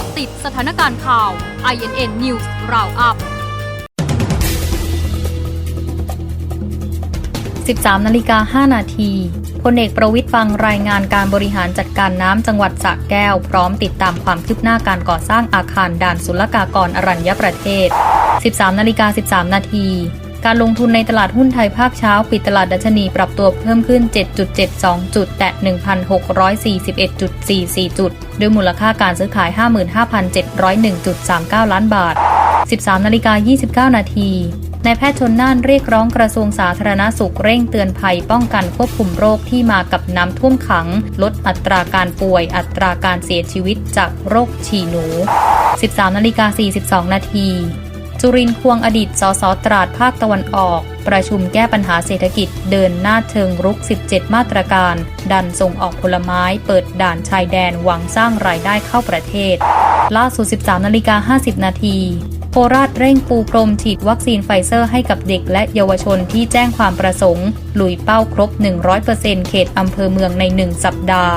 าะติดสถานการณ์ข่าว INN News Roundup 13นาฬิกา5นาทีพลเอกประวิทย์ฟังรายงานการบริหารจัดการน้ำจังหวัดสระแก้ว พร้อมติดตามความคืบหน้าการก่อสร้างอาคารด่านศุลกากรอรัญญประเทศ 13นาฬิกา13 นาที การลงทุนในตลาดหุ้นไทยภาคเช้า ปิดตลาดดัชนีปรับตัวเพิ่มขึ้น 7.72 จุด แตะ 1,641.44 จุด ด้วยมูลค่าการซื้อขาย 55,701.39 ล้านบาท 13นาฬิกา29 นาทีนายแพทย์ชนน่านเรียกร้องกระทรวงสาธารณสุขเร่งเตือนภัยป้องกันควบคุมโรคที่มากับน้ำท่วมขัง ลดอัตราการป่วย อัตราการเสียชีวิตจากโรคฉี่หนู 13นาฬิกา42 นาที จุรินทร์ควงอดีตสสตราดภาคตะวันออก ประชุมแก้ปัญหาเศรษฐกิจเดินหน้าเชิงรุก 17 มาตรการ ดันส่งออกผลไม้เปิดด่านชายแดนหวังสร้างรายได้เข้าประเทศ ล่าสุด 13นาฬิกา50 นาทีโคราชเร่งปูพรมฉีดวัคซีนไฟเซอร์ให้กับเด็กและเยาวชนที่แจ้งความประสงค์ ลุยเป้าครบ 100%เขตอำเภอเมืองใน 1 สัปดาห์